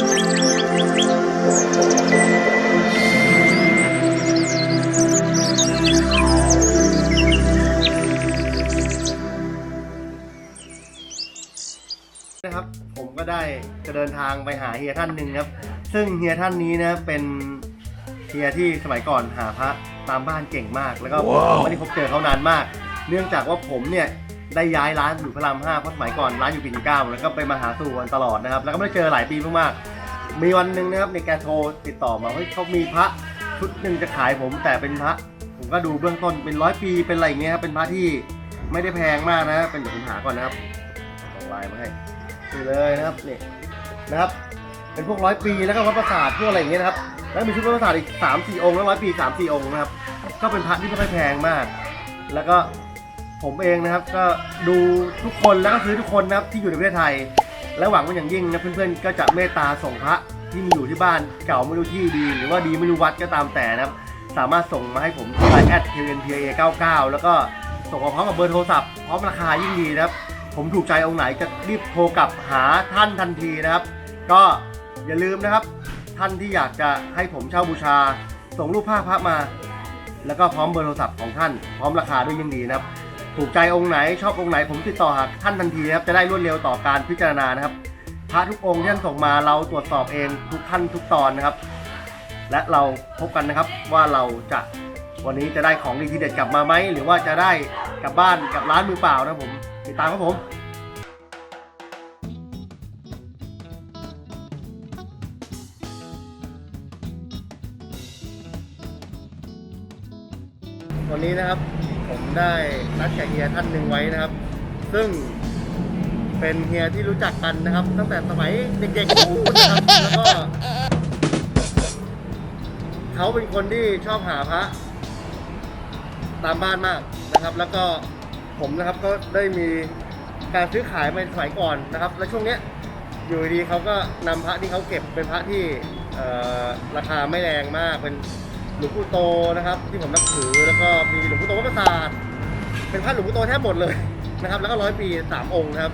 นะครับผมก็ได้จะเดินทางไปหาเฮียท่านหนึ่งครับ ซึ่งเฮียท่านนี้นะเป็นเฮียที่สมัยก่อนหาพระตามบ้านเก่งมาก แล้วก็ผมไม่ได้พบเจอเขานานมาก เนื่องจากว่าผมเนี่ย ได้ย้ายร้านอยู่พระรามห้าเพราะสมัยก่อนร้านอยู่ปิ่นเกล้าแล้วก็ไปมาหาสู่กันตลอดนะครับ แล้วก็ไม่ได้เจอหลายปีมากๆมีวันหนึ่งนะครับในแกโทรติดต่อมาเฮ้ยเขามีพระชุดหนึ่งจะขายผมแต่เป็นพระ ผมก็ดูเบื้องต้นเป็นร้อยปีเป็นอะไรอย่างเงี้ยครับเป็นพระที่ไม่ได้แพงมากนะเป็นเดี๋ยวผมหาก่อนนะครับส่งไลน์มาให้นี่เลยนะครับนี่นะครับเป็นพวกร้อยปีแล้วก็วัดประสาทพวกอะไรอย่างเงี้ยนะครับแล้วมีชุดวัดประสาทอีกสามสี่องค์แล้วร้อยปีสามสี่องค์นะครับก็เป็นพระที่ไม่ค่อยแพงมาก แล้วก็ ผมเองนะครับ ก็ดูทุกคนแล้วก็ซื้อทุกคนนะครับที่อยู่ในประเทศไทย และหวังว่าอย่างยิ่งนะเพื่อนๆก็จะเมตตาส่งพระที่มีอยู่ที่บ้านเก่าไม่รู้ที่ดี หรือว่าดีไม่รู้วัดก็ตามแต่นะครับ สามารถส่งมาให้ผมที่ไลน์แอด KNPA 99 แล้วก็ส่งมาพร้อมกับเบอร์โทรศัพท์พร้อมราคายิ่งดีนะครับ ผมถูกใจองค์ไหนจะรีบโทรกลับหาท่านทันทีนะครับ ก็อย่าลืมนะครับ ท่านที่อยากจะให้ผมเช่าบูชา ส่งรูปภาพพระมา แล้วก็พร้อมเบอร์โทรศัพท์ของท่าน พร้อมราคาด้วยยิ่งดีนะครับ ถูกใจองค์ไหนชอบองค์ไหนผมติดต่อหาท่านทันทีครับจะได้รวดเร็วต่อการพิจารณานะครับพระทุกองค์ที่ท่านส่งมาเราตรวจสอบเองทุกขั้นทุกตอนนะครับ และเราพบกันนะครับว่าเราจะวันนี้จะได้ของดีทีเด็ดกลับมาไหมหรือว่าจะได้กลับบ้านกลับร้านมือเปล่านะผมติดตามครับผมวันนี้นะครับ ได้นัดกับเฮียท่านหนึ่งไว้นะครับ ซึ่งเป็นเฮียที่รู้จักกันนะครับ ตั้งแต่สมัยเด็กๆนู้นนะครับแล้วก็เขาเป็นคนที่ชอบหาพระตามบ้านมากนะครับ แล้วก็ผมนะครับก็ได้มีการซื้อขายมาสมัยก่อนนะครับ แล้วช่วงเนี้ยอยู่ดีเขาก็นำพระที่เขาเก็บเป็นพระที่ราคาไม่แรงมากเป็น หลวงปู่โตนะครับ ที่ผมนับถือแล้วก็มีหลวงปู่โตวัดประสาทเป็นพระหลวงปู่โตแทบหมดเลยนะครับ แล้วก็ร้อยปีสามองค์ครับ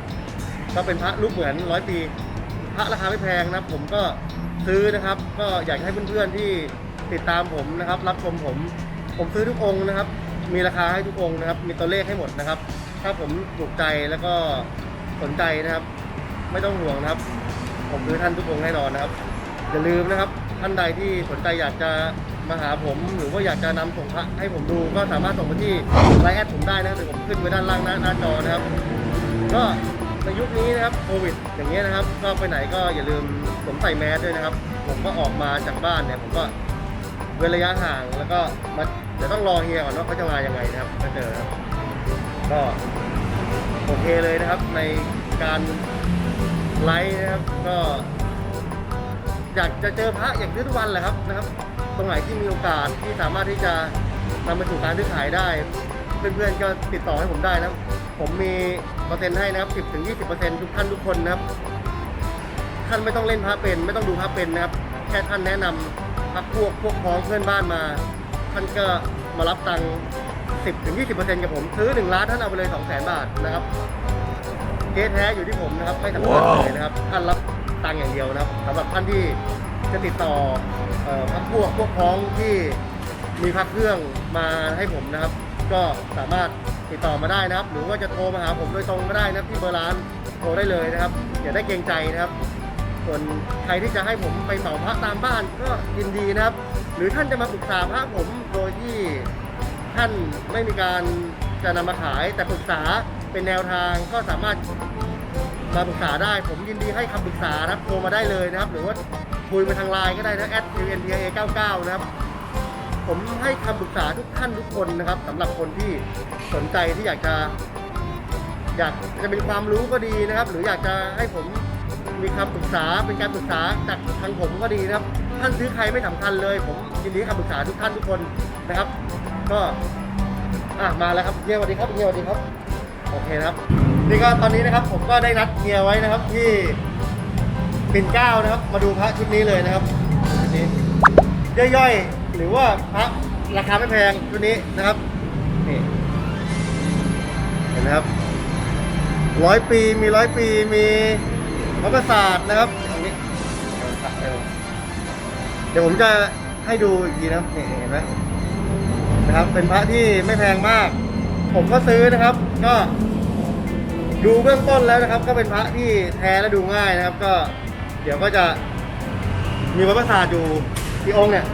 ก็เป็นพระรูปเหมือนร้อยปี พระราคาไม่แพงนะครับ ผมก็ซื้อนะครับ ก็อยากให้เพื่อนๆที่ติดตามผมนะครับ รับชมผม ผมซื้อทุกองค์นะครับ มีราคาให้ทุกองค์นะครับ มีตัวเลขให้หมดนะครับ ถ้าผมถูกใจแล้วก็สนใจนะครับ ไม่ต้องห่วงนะครับ ผมซื้อท่านทุกองค์แน่นอนนะครับอย่าลืมนะครับท่านใดที่สนใจอยากจะ มาหาผม หรือว่าอยากจะนำส่งพระให้ผมดูก็สามารถส่งมาที่ไลน์แอดผมได้นะครับเดี๋ยวผมขึ้นไว้ด้านล่างหน้าหน้าจอนะครับ ก็ในยุคนี้นะครับโควิดอย่างเงี้ยนะครับ ก็ไปไหนก็อย่าลืมสวมใส่แมสด้วยนะครับ ผมก็ออกมาจากบ้านเนี่ยผมก็เว้นระยะห่างแล้วก็มาเดี๋ยวต้องรอเฮียก่อนว่าเขาจะมายังไงนะครับถ้าเจอครับก็โอเคเลยนะครับในการไลฟ์นะครับก็ อยากจะเจอพระอยากซื้อทุกวันแหละครับนะครับ ตรงไหนที่มีโอกาสที่สามารถที่จะนำไปสู่การซื้อขายได้ เพื่อนๆก็ติดต่อให้ผมได้นะครับผมมีเปอร์เซ็นต์ให้นะครับ 10ถึง20%ทุกท่านทุกคนนะครับ ท่านไม่ต้องเล่นพระเป็น ไม่ต้องดูพระเป็นนะครับ แค่ท่านแนะนำพักพวกพวกพ้องเพื่อนบ้านมา ท่านก็มารับตังค์10ถึง20%กับผม ซื้อ 1 ล้านท่านเอาไปเลย 2 0 0 0 0 0 บาทนะครับเกสแท้อยู่ที่ผมนะครับไม่สำคัญเลยนะครับ ท่านรับตังค์อย่างเดียวนะครับสำหรับท่านที่ จะติดต่อพักพวกพวกพ้องที่มีพักเครื่องมาให้ผมนะครับ ก็สามารถติดต่อมาได้นะครับ หรือว่าจะโทรมาหาผมโดยตรงก็ได้นะครับที่เบอร์ร้านโทรได้เลยนะครับอย่าได้เกรงใจนะครับ ส่วนใครที่จะให้ผมไปเหมาพระตามบ้านก็ยินดีนะครับ หรือท่านจะมาปรึกษาพระผมโดยที่ท่านไม่มีการจะนำมาขายแต่ปรึกษาเป็นแนวทางก็สามารถ มาปรึกษาได้ผมยินดีให้คำปรึกษานะครับโทรมาได้เลยนะครับ หรือว่าคุยมาทางไลน์ก็ได้นะ @unpa 99นะครับ ผมให้คำปรึกษาทุกท่านทุกคนนะครับสำหรับคนที่สนใจที่อยากจะ อยากจะเป็นความรู้ก็ดีนะครับ หรืออยากจะให้ผมมีคำปรึกษาเป็นการปรึกษาจากทางผมก็ดีนะครับ ท่านซื้อใครไม่สำคัญเลย ผมยินดีให้คำปรึกษาทุกท่านทุกคนนะครับ ก็อะมาแล้วครับเฮียสวัสดีครับเฮียสวัสดีครับโอเคนะครับ นี่ก็ตอนนี้นะครับผมก็ได้นัดเฮียไว้นะครับที่ปิ่นเกล้านะครับ มาดูพระชุดนี้เลยนะครับชุดนี้ย่อยๆหรือว่าพระราคาไม่แพงชุดนี้นะครับนี่เห็นไหมครับร้อยปีมีร้อยปีมีพระประสาทนะครับตรงนี้ทดี๋ยวผมจะให้ดูอีกทีนะครับนี่เห็นไหมนะครับ เป็นพระที่ไม่แพงมาก ผมก็ซื้อนะครับ ก็ ดูเบื้องต้นแล้วนะครับ ก็เป็นพระที่แท้และดูง่ายนะครับ ก็เดี๋ยวก็จะมีวัดประสาทอยู่กี่องค์เนี่ย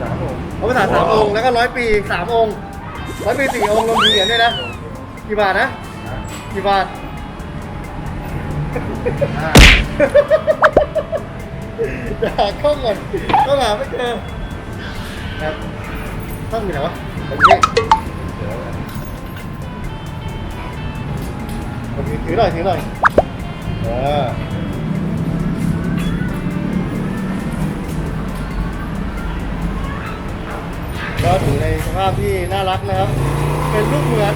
สามผมวัดประสาทสามองค์แล้วก็ร้อยปีอีกสามองค์ร้อยปีสี่องค์รวมถึงเหรียญด้วยนะกี่บาทนะกี่บาทห้าจะหาข้องก่อนก็หาไม่เจอครับข้องอยู่ไหนวะตรงนี้ ถือหน่อยถือหน่อยเออก็ถือในสภาพที่น่ารักนะครับ เป็นรูปเหมือน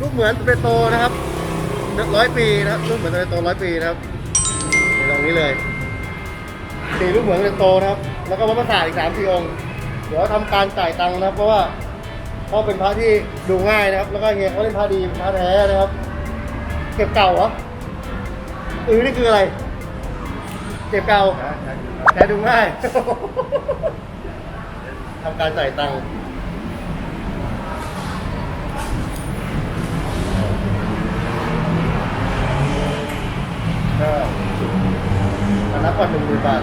รูปเหมือนเปโตนะครับร้อยปีนะครับรูปเหมือนเปโตร้อยปีนะครับในตรงนี้เลยสี่รูปเหมือนเปโตนะครับ แล้วก็วัดประสาทอีกสามสี่องค์ เดี๋ยวทำการจ่ายตังค์นะครับ เพราะว่าเขาเป็นพระที่ดูง่ายนะครับ แล้วก็เฮียเขาเล่นพระดีเป็นพระแท้นะครับ เก็บเก่าเหรอเออนี่คืออะไร เก็บเก่านะนะแท้ดูง่าย ทำการจ่ายตังค์ก็อันนับก่อนหนึ่งหมื่นบาท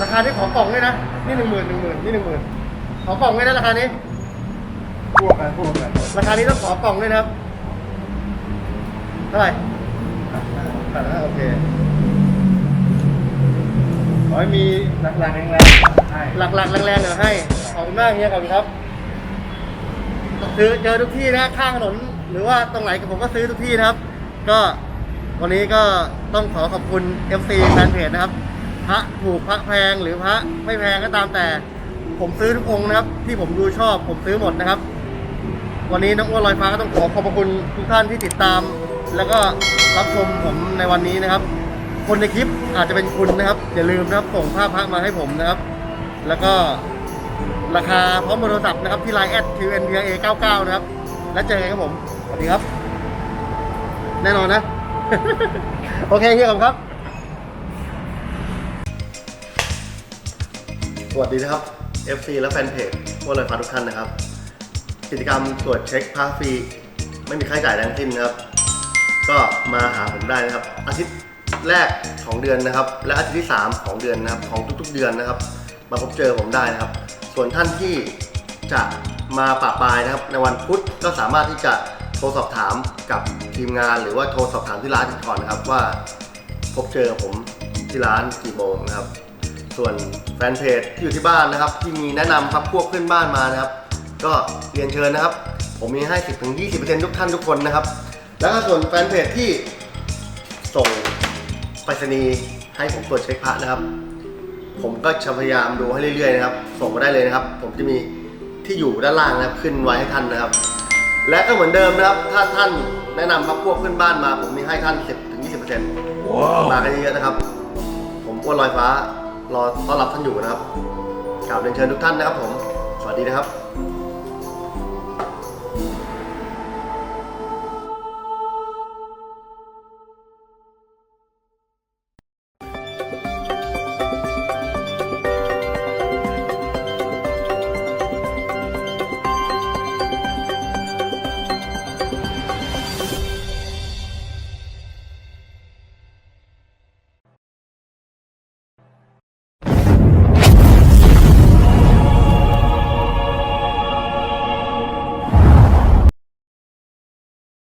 ราคานี้ขอกล่องด้วยนะ นี่หนึ่งหมื่นหนึ่งหมื่นนี่หนึ่งหมื่นขอกล่องด้วยนะราคานี้พวกกันพวกกัน ราคานี้ต้องขอกล่องด้วยนะครับเท่าไหร่แปดห้าโอเคขอให้มีหลักๆแรงๆหลักๆแรงๆเดี๋ยวให้ขอบคุณมากเฮียขอบคุณครับซื้อเจอทุกที่นะข้างถนน หรือว่าตรงไหนผมก็ซื้อทุกที่นะครับ ก็วันนี้ก็ต้องขอขอบคุณ FC แฟนเพจนะครับ พระถูกพระแพงหรือพระไม่แพงก็ตามแต่ ผมซื้อทุกองนะครับ ที่ผมดูชอบผมซื้อหมดนะครับ วันนี้น้องอ้วนลอยฟ้าก็ต้องขอขอบพระคุณทุกท่านที่ติดตาม แล้วก็รับชมผมในวันนี้นะครับ คนในคลิปอาจจะเป็นคุณนะครับ อย่าลืมนะครับส่งภาพพระมาให้ผมนะครับ แล้วก็ราคาพร้อมเบอร์โทรศัพท์นะครับที่ไลน์แอด q n p a 99 นะครับ แล้วเจอกันครับผม สวัสดีครับ แน่นอนนะ โอเคเฮียครับ สวัสดีนะครับ FC และแฟนเพจว่าเลยฟ้าทุกท่านนะครับ กิจกรรมตรวจเช็คพาฟรี ไม่มีค่าใช้จ่ายทั้งสิ้นนะครับ ก็มาหาผมได้นะครับ อาทิตย์แรกของเดือนนะครับ และอาทิตย์ที่ 3 ของเดือนนะครับ ของทุกๆเดือนนะครับ มาพบเจอผมได้นะครับ ส่วนท่านที่จะมาปะปายนะครับ ในวันพุธก็สามารถที่จะโทรสอบถามกับทีมงานหรือว่าโทรสอบถามที่ร้านก่อนนะครับว่าพบเจอผมที่ร้านกี่โมงนะครับ ส่วนแฟนเพจที่อยู่ที่บ้านนะครับ ที่มีแนะนำพักพวกเพื่อนบ้านมานะครับ ก็เรียนเชิญนะครับ ผมมีให้ 10-20%ทุกท่านทุกคนนะครับ แล้วก็ส่วนแฟนเพจที่ส่งไปรษณีย์ให้ผมตรวจเช็คพระนะครับ ผมก็จะพยายามดูให้เรื่อยๆนะครับ ส่งมาได้เลยนะครับ ผมจะมีที่อยู่ด้านล่างนะครับขึ้นไว้ให้ท่านนะครับ และก็เหมือนเดิมนะครับ ถ้าท่านแนะนำพักพวกเพื่อนบ้านมา ผมมีให้ท่าน 10-20%ว้าวมากันเยอะๆนะครับ ผมอ้วนลอยฟ้ารอต้อนรับท่านอยู่นะครับกราบเรียนเชิญทุกท่านนะครับผม สวัสดีนะครับ